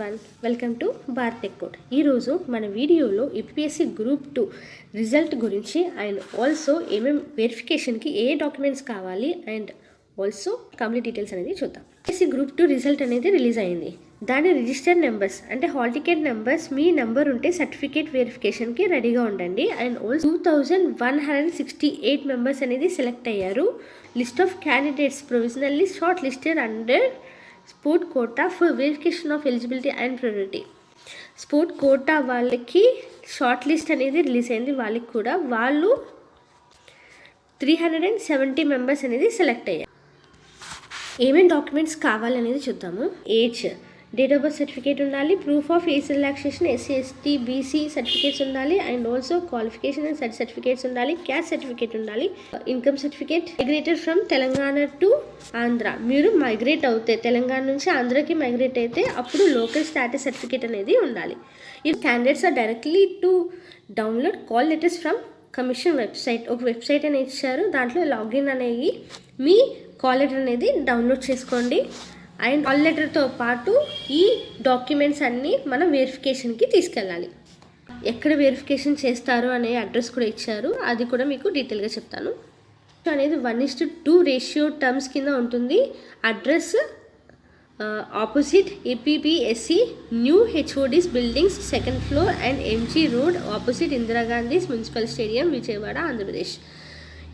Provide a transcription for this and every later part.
One welcome to భారతెక్ కోట్ ఈరోజు మన వీడియోలో యూపీఎస్సీ గ్రూప్ టూ రిజల్ట్ గురించి అండ్ ఆల్సో ఏమేం వెరిఫికేషన్కి ఏ డాక్యుమెంట్స్ కావాలి అండ్ ఆల్సో కంప్లీట్ డీటెయిల్స్ అనేది చూద్దాం. ఏపీఎస్సి గ్రూప్ టూ రిజల్ట్ అనేది రిలీజ్ అయింది. దాని రిజిస్టర్ నెంబర్స్ అంటే హాల్ టికెట్ నెంబర్స్ మీ నెంబర్ ఉంటే సర్టిఫికేట్ వెరిఫికేషన్కి రెడీగా ఉండండి. And also two thousand one hundred sixty eight members అనేది సెలెక్ట్ అయ్యారు. List of candidates provisionally shortlisted under sport quota for verification of eligibility and priority. Sport quota వాళ్ళకి short list అనేది release అయింది. వాళ్ళకి కూడా వాళ్ళు three hundred and seventy members అనేది select అయ్యారు. ఏమేమి డాక్యుమెంట్స్ కావాలనేది చూద్దాము. Age date of birth certificate ఉండాలి proof of age relaxation SC ST BC certificates ఉండాలి అండ్ ఆల్సో క్వాలిఫికేషన్ అండ్ సర్టి సర్టిఫికేట్స్ ఉండాలి క్యాస్ట్ సర్టిఫికేట్ ఉండాలి. Income certificate migrated from Telangana to Andhra మీరు మైగ్రేట్ అవుతే తెలంగాణ నుంచి ఆంధ్రకి మైగ్రేట్ అయితే అప్పుడు లోకల్ స్టాటస్ సర్టిఫికేట్ అనేది ఉండాలి. ఈ candidates are directly to download call letters from commission website ఒక వెబ్సైట్ అనేది ఇచ్చారు దాంట్లో లాగిన్ అనేది మీ కాల్ లెటర్ అనేది డౌన్లోడ్ చేసుకోండి. అండ్ కాల్ లెటర్తో పాటు ఈ డాక్యుమెంట్స్ అన్నీ మనం వెరిఫికేషన్కి తీసుకెళ్ళాలి. ఎక్కడ వెరిఫికేషన్ చేస్తారు అనే అడ్రస్ కూడా ఇచ్చారు. అది కూడా మీకు డీటెయిల్గా చెప్తాను. అనేది one is to two ratio terms కింద ఉంటుంది. Address opposite APPSC new HODs buildings second floor and MG road opposite ఇందిరాగాంధీస్ municipal stadium Vijayawada Andhra Pradesh.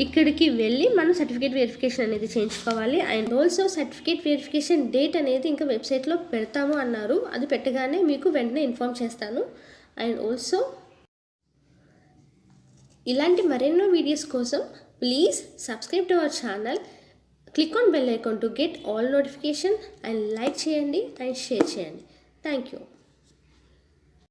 ఇక్కడికి వెళ్ళి మనం సర్టిఫికేట్ వెరిఫికేషన్ అనేది చేయించుకోవాలి. And also certificate verification date అనేది ఇంకా వెబ్సైట్లో పెడతాము అన్నారు. అది పెట్టగానే మీకు వెంటనే ఇన్ఫామ్ చేస్తాను. అండ్ ఆల్సో ఇలాంటి మరెన్నో వీడియోస్ కోసం please subscribe to our channel click on bell icon to get all notification and like చేయండి అండ్ షేర్ చేయండి. Thank you